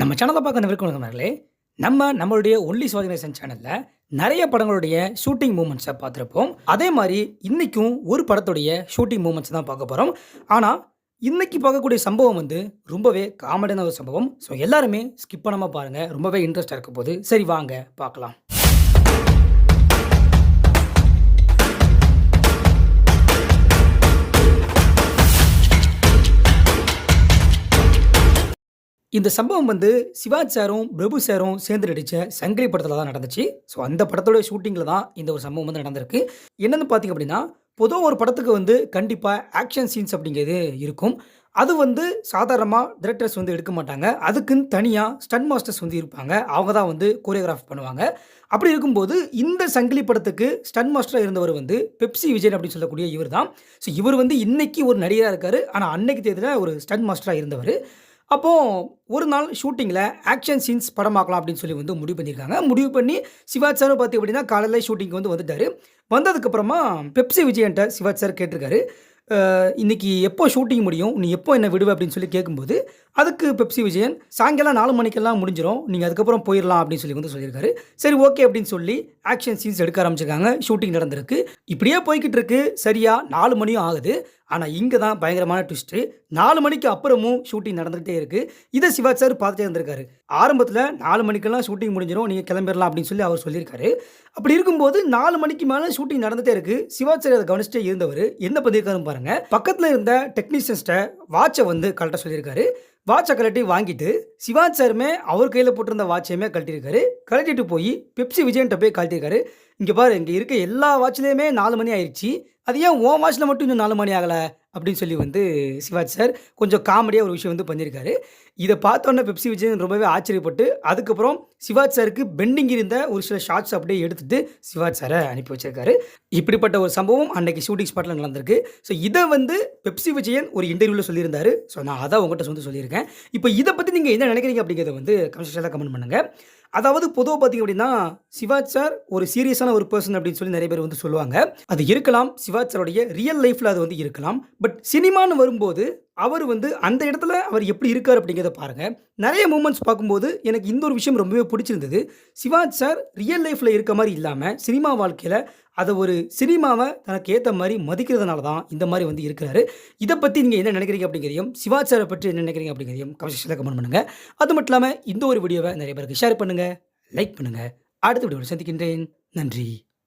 நம்ம சேனலை பார்க்க அனைவருக்கும் நண்பர்களே நம்ம நம்மளுடைய ஒன்லி சுவாதினேசன் சேனலில் நிறைய படங்களுடைய ஷூட்டிங் மூமெண்ட்ஸை பார்த்துருப்போம். அதே மாதிரி இன்றைக்கும் ஒரு படத்துடைய ஷூட்டிங் மூமெண்ட்ஸ் தான் பார்க்க போகிறோம் ஆனால் இன்றைக்கி பார்க்கக்கூடிய சம்பவம் வந்து ரொம்பவே காமெடியான ஒரு சம்பவம். ஸோ எல்லாருமே ஸ்கிப் பண்ணாமல் பாருங்கள் ரொம்பவே இன்ட்ரெஸ்ட்டாக இருக்க போது. சரி வாங்க பார்க்கலாம். இந்த சம்பவம் வந்து சிவாஜ் சாரும் பிரபு சாரும் சேர்ந்து நடித்த சங்கிலி படத்தில் தான் நடந்துச்சு. ஸோ அந்த படத்தோட ஷூட்டிங்கில் தான் இந்த ஒரு சம்பவம் வந்து நடந்திருக்கு. என்னென்னு பார்த்தீங்க அப்படின்னா பொதுவாக ஒரு படத்துக்கு வந்து கண்டிப்பாக ஆக்ஷன் சீன்ஸ் அப்படிங்கிறது இருக்கும். அது வந்து சாதாரணமாக டிரெக்டர்ஸ் வந்து எடுக்க மாட்டாங்க. அதுக்குன்னு தனியாக ஸ்டன் மாஸ்டர்ஸ் வந்து இருப்பாங்க. அவங்க தான் வந்து கோரியோகிராஃப் பண்ணுவாங்க. அப்படி இருக்கும்போது இந்த சங்கிலி படத்துக்கு ஸ்டன் மாஸ்டராக இருந்தவர் வந்து பெப்சி விஜயன் அப்படின்னு சொல்லக்கூடிய இவர் தான் ஸோ இவர் வந்து இன்றைக்கி ஒரு நடிகராக இருக்கார். ஆனால் அன்னைக்கு தேதியில் ஒரு ஸ்டன் மாஸ்டராக இருந்தவர். அப்போது ஒரு நாள் ஷூட்டிங்கில் ஆக்ஷன் சீன்ஸ் படமாக்கலாம் அப்படின்னு சொல்லி வந்து முடிவு பண்ணியிருக்காங்க. முடிவு பண்ணி சிவாஜ் சாரும் பார்த்து அப்படின்னா காலையில் ஷூட்டிங் வந்து வந்துட்டார். வந்ததுக்கப்புறமா பெப்சி விஜயன்ட்ட சிவாஜ் சார் கேட்டிருக்காரு. இன்றைக்கி இன்னைக்கு எப்போ ஷூட்டிங் முடியும்? நீ எப்போ என்ன விடுவ? அப்படின்னு சொல்லி கேட்கும்போது அதுக்கு பெப்சி விஜயன் சாயங்காலம் நாலு மணிக்கெல்லாம் முடிஞ்சிடும் நீங்கள் அதுக்கப்புறம் போயிடலாம் அப்படின்னு சொல்லி வந்து சொல்லியிருக்காரு. சரி ஓகே அப்படின்னு சொல்லி ஆக்ஷன் சீன்ஸ் எடுக்க ஆரம்பிச்சிருக்காங்க. ஷூட்டிங் நடந்திருக்கு. இப்படியே போய்கிட்டு இருக்கு. சரியா நாலு மணியும் ஆகுது. ஆனால் இங்கே தான் பயங்கரமான ட்விஸ்ட்டு நாலு மணிக்கு அப்புறமும் ஷூட்டிங் நடந்துகிட்டே இருக்குது இதை சிவாஜ் சார் பார்த்துட்டே இருந்திருக்காரு. ஆரம்பத்தில் நாலு மணிக்கெல்லாம் ஷூட்டிங் முடிஞ்சிடும் நீங்கள் கிளம்பிடலாம் அப்படின்னு சொல்லி அவர் சொல்லியிருக்காரு. அப்படி இருக்கும்போது நாலு மணிக்கு மேலே ஷூட்டிங் நடந்துகிட்டே இருக்குது சிவாஜ் சார் அதை கவனிச்சுட்டே இருந்தவர். என்ன பண்ணியிருக்காருன்னு பாருங்கள் பக்கத்தில் இருந்த டெக்னீஷியன்ஸ்ட்ட வாட்சை வந்து கரெக்டாக சொல்லியிருக்காரு. வாட்சை கழட்டி வாங்கிட்டு சிவாஜ் சாருமே அவர் கையில் போட்டிருந்த வாட்சையுமே கழட்டியிருக்காரு. கழட்டிட்டு போய் பெப்சி விஜயன்ட்ட போய் கழட்டியிருக்காரு. இங்கே பாரு இங்கே இருக்க எல்லா வாட்ச்லேயுமே நாலு மணி ஆயிடுச்சு அது ஏன் ஓ வாட்சில் மட்டும் இன்னும் நாலு மணி ஆகலை? அப்படின்னு சொல்லி வந்து சிவாஜ் சார் கொஞ்சம் காமெடியாக ஒரு விஷயம் வந்து பண்ணியிருக்காரு இதை பார்த்தோன்னே பெப்சி விஜயன் ரொம்பவே ஆச்சரியப்பட்டு அதுக்கப்புறம் சிவாஜ் சாருக்கு பெண்டிங் இருந்த ஒரு சில ஷார்ட்ஸ் அப்படியே எடுத்துகிட்டு சிவாஜ் சாரை அனுப்பி வச்சிருக்காரு. இப்படிப்பட்ட ஒரு சம்பவம் அன்னைக்கு ஷூட்டிங் ஸ்பாட்டில் நடந்திருக்கு. ஸோ இதை வந்து பெப்சி விஜயன் ஒரு இன்டர்வியூவில் சொல்லியிருந்தாரு. ஸோ நான் அதான் உங்கள்கிட்ட வந்து சொல்லியிருக்கேன். இப்போ இதை பற்றி நீங்கள் என்ன நினைக்கிறீங்க அப்படிங்கிறத வந்து கமெண்ட் கமெண்ட் பண்ணுங்கள் அதாவது பொதுவாக பார்த்தீங்க அப்படின்னா சிவாஜ் சார் ஒரு சீரியஸான ஒரு பர்சன் அப்படின்னு சொல்லி நிறைய பேர் வந்து சொல்லுவாங்க. அது இருக்கலாம் சிவாஜ் சாருடைய ரியல் லைஃப்பில் அது வந்து இருக்கலாம். பட் சினிமான்னு வரும்போது அவர் வந்து அந்த இடத்துல அவர் எப்படி இருக்கார் அப்படிங்கிறத பாருங்கள் நிறைய மூமெண்ட்ஸ் பார்க்கும்போது எனக்கு இந்த ஒரு விஷயம் ரொம்பவே பிடிச்சிருந்தது. சிவாஜ் சார் ரியல் லைஃப்பில் இருக்க மாதிரி இல்லாமல் சினிமா வாழ்க்கையில் அதை ஒரு சினிமாவை தனக்கு ஏற்ற மாதிரி மதிக்கிறதுனால தான் இந்த மாதிரி வந்து இருக்கிறாரு. இதை பற்றி நீங்கள் என்ன நினைக்கிறீங்க அப்படிங்கிறதையும் சிவாஜ் சாரை பற்றி என்ன நினைக்கிறீங்க அப்படிங்கிறதையும் கமெண்ட் கமெண்ட் பண்ணுங்கள் அது மட்டும் இல்லாமல் இந்த ஒரு வீடியோவை நிறைய பேருக்கு ஷேர் பண்ணுங்கள் லைக் பண்ணுங்கள் அடுத்த வீடியோவில் சந்திக்கின்றேன். நன்றி.